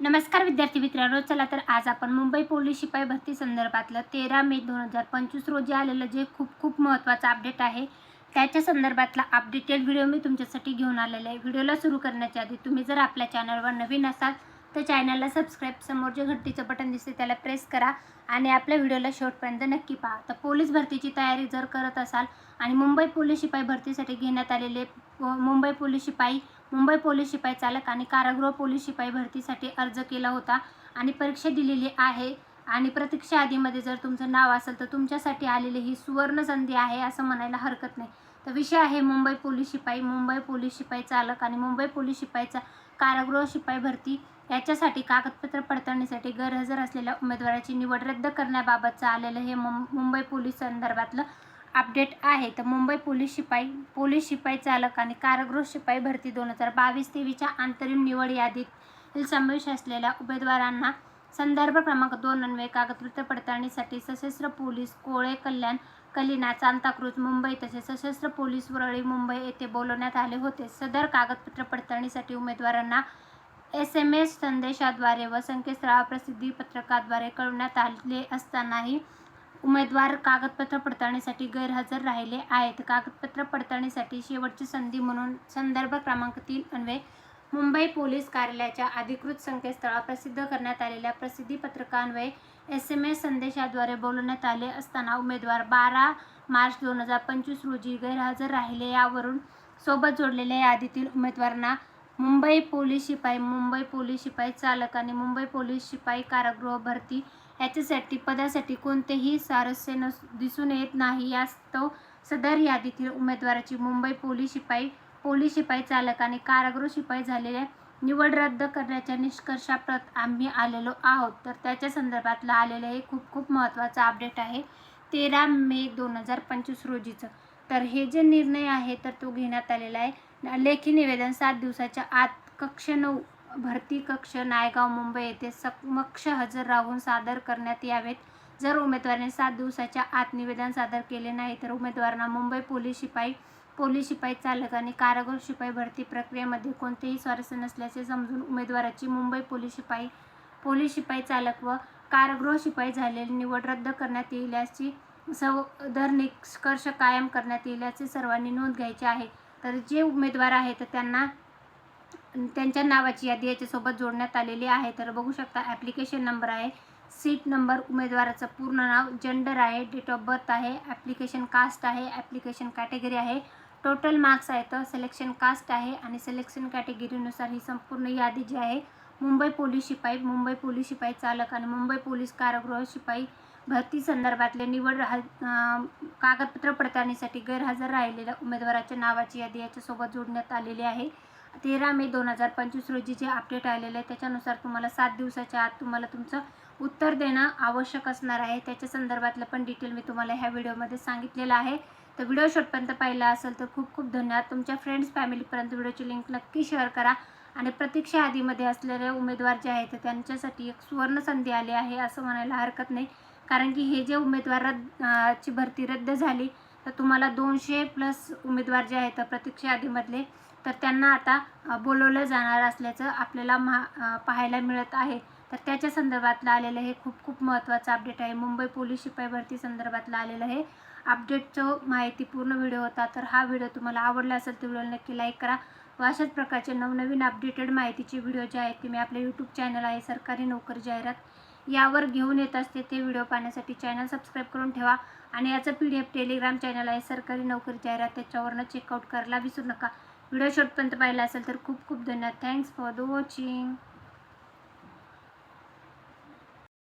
नमस्कार विद्यार्थी मित्रांनो चला तर आज आपण मुंबई पोलीस शिपाई भरती संदर्भातलं तेरा मे दोन हजार पंचवीस रोजी आलेलं जे खूप खूप महत्त्वाचं अपडेट आहे त्याच्या संदर्भातला अपडेटेड व्हिडिओ मी तुमच्यासाठी घेऊन आलेला आहे. व्हिडिओला सुरू करण्याच्या आधी तुम्ही जर आपल्या चॅनलवर नवीन असाल तर चॅनलला सबस्क्राईब समोर जे घंटीचं बटन दिसते त्याला प्रेस करा आणि आपल्या व्हिडिओला शेवटपर्यंत नक्की पहा. तर पोलीस भरतीची तयारी जर करत असाल आणि मुंबई पोलीस शिपाई भरतीसाठी घेण्यात आलेले व मुंबई पोलीस शिपाई मुंबई पोलीस शिपाई चालक आणि कारागृह पोलीस शिपाई भरतीसाठी अर्ज केला होता आणि परीक्षा दिलेली आहे. आणि प्रतीक्षा यादीमध्ये जर तुमचं नाव असेल तर तुमच्यासाठी आलेली ही सुवर्ण संधी आहे असं म्हणायला हरकत नाही. तर विषय आहे मुंबई पोलीस शिपाई मुंबई पोलीस शिपाई चालक आणि मुंबई पोलीस शिपाईचा कारागृह शिपाई भरती याच्यासाठी कागदपत्र पडताळणीसाठी गैरहजर असलेल्या उमेदवाराची निवड रद्द करण्याबाबतचं आलेलं हे मुंबई पोलीस संदर्भातलं अपडेट आहे. तर मुंबई पोलीस शिपाई पोलीस शिपाई चालक आणि कारागृह शिपाई भरती दोन हजार बावीस तेवीसच्या अंतरिम निवड यादीत समावेश असलेल्या उमेदवारांना संदर्भ क्रमांक दोन अन्वये कागदपत्र पडताळणीसाठी सशस्त्र पोलीस कोळे कल्याण कलिना सांताक्रूज मुंबई तसेच सशस्त्र पोलीस वरळी मुंबई येथे बोलवण्यात आले होते. सदर कागदपत्र पडताळणीसाठी उमेदवारांना एस एम एस संदेशाद्वारे व संकेतस्थळा प्रसिद्धी पत्रकाद्वारे कळवण्यात आले असतानाही उमेदवार कागदपत्र पडताळणीसाठी गैरहजर राहिले आहेत. कागदपत्र पडताळणीसाठी शेवटची संधी म्हणून संदर्भ क्रमांक तीन अन्वय मुंबई पोलीस कार्यालयाच्या अधिकृत संकेतस्थळावर प्रसिद्ध करण्यात आलेल्या प्रसिद्धी पत्रकान्वये एस एम एस संदेशाद्वारे बोलवण्यात आले असताना उमेदवार बारा मार्च दोन हजार पंचवीस रोजी गैरहजर राहिले यावरून सोबत जोडलेल्या यादीतील उमेदवारांना मुंबई पोलीस शिपाई मुंबई पोलीस शिपाई चालक आणि मुंबई पोलीस शिपाई कारागृह भरती याच्यासाठी पदासाठी कोणतेही सारस्य नस दिसून येत नाही. यास्तव सदर यादीतील उमेदवाराची मुंबई पोलीस शिपाई पोलीस शिपाई चालक आणि कारागृह शिपाई झालेल्या निवड रद्द करण्याच्या निष्कर्षाप्रत आम्ही आलेलो आहोत. तर त्याच्या संदर्भातलं आलेलं हे खूप खूप महत्त्वाचं अपडेट आहे. तेरा मे दोन हजार पंचवीस रोजीचं. तर हे जे निर्णय आहे तर तो घेण्यात आलेला आहे. लेखी निवेदन सात दिवसाच्या आत कक्ष नऊ भरती कक्ष नायगाव मुंबई येथे समक्ष हजर राहून सादर करण्यात यावेत. जर उमेदवाराने सात दिवसाच्या आत निवेदन सादर केले नाही तर उमेदवारांना मुंबई पोलीस शिपाई पोलीस शिपाई चालक आणि कारागृह शिपाई भरती प्रक्रियेमध्ये कोणतेही स्वारस्य नसल्याचे समजून उमेदवाराची मुंबई पोलीस शिपाई पोलीस शिपाई चालक व कारागृह शिपाई झालेली निवड रद्द करण्यात येईल याची सदर निष्कर्ष कायम करण्यात येईल याची सर्वांनी नोंद घ्यायची आहे. तर जे उमेदवार आहेत तर त्यांना त्यांच्या नावाची यादी याच्यासोबत जोडण्यात आलेली आहे. तर बघू शकता ॲप्लिकेशन नंबर आहे. सीट नंबर उमेदवाराचं पूर्ण नाव जेंडर आहे डेट ऑफ बर्थ आहे ॲप्लिकेशन कास्ट आहे ॲप्लिकेशन कॅटेगरी आहे. टोटल मार्क्स आहेत सिलेक्शन कास्ट आहे आणि सिलेक्शन कॅटेगरीनुसार ही संपूर्ण यादी जी आहे मुंबई पोलीस शिपाई मुंबई पोलीस शिपाई चालक आणि मुंबई पोलीस कारागृह शिपाई भरती संदर्भातले निवड राह कागदपत्र पडताळणीसाठी गैरहजर राहिलेल्या उमेदवाराच्या नावाची यादी याच्यासोबत जोडण्यात आलेली आहे. तेरा मे दोन हजार पंचवीस रोजी जे अपडेट आलेलं आहे त्याच्यानुसार तुम्हाला सात दिवसाच्या आत तुम्हाला तुमचं उत्तर देणं आवश्यक असणार आहे. त्याच्या संदर्भातलं पण डिटेल मी तुम्हाला ह्या व्हिडिओमध्ये सांगितलेलं आहे. तर व्हिडिओ शॉर्टपर्यंत पाहिला असेल तर खूप खूप धन्यवाद. तुमच्या फ्रेंड्स फॅमिलीपर्यंत व्हिडिओची लिंक नक्की शेअर करा. आणि प्रतीक्षा यादीमध्ये असलेले उमेदवार जे आहेत त्यांच्यासाठी एक सुवर्ण संधी आली आहे असं म्हणायला हरकत नाही. कारण की हे जे उमेदवार रद्द ची भरती रद्द झाली तर तुम्हाला दोनशे प्लस उमेदवार जे आहेत प्रतीक्षा यादीमधले तर त्यांना आता बोलवलं जाणार असल्याचं आपल्याला महा पाहायला मिळत आहे. तर त्याच्या संदर्भातलं आलेलं हे खूप खूप महत्त्वाचं अपडेट आहे. मुंबई पोलीस शिपाई भरती संदर्भातलं आलेलं हे अपडेटचं माहिती पूर्ण व्हिडिओ होता. तर हा व्हिडिओ तुम्हाला आवडला असेल तर व्हिडिओ नक्की लाईक करा. व अशाच प्रकारचे नवनवीन अपडेटेड माहितीचे व्हिडिओ जे आहेत ते मी आपल्या यूट्यूब चॅनल आहे सरकारी नोकरी जाहिरात. यावर घेऊन येत असते ते व्हिडिओ पाहण्यासाठी चॅनल सबस्क्राईब करून ठेवा. आणि याचं P D F Telegram channel आहे सरकारी नोकरी जाहिरात. त्याच्यावरनं चेकआउट करायला विसरू नका. व्हिडिओ शॉर्टपर्यंत पाहिला असेल तर खूप खूप धन्यवाद. Thanks for the watching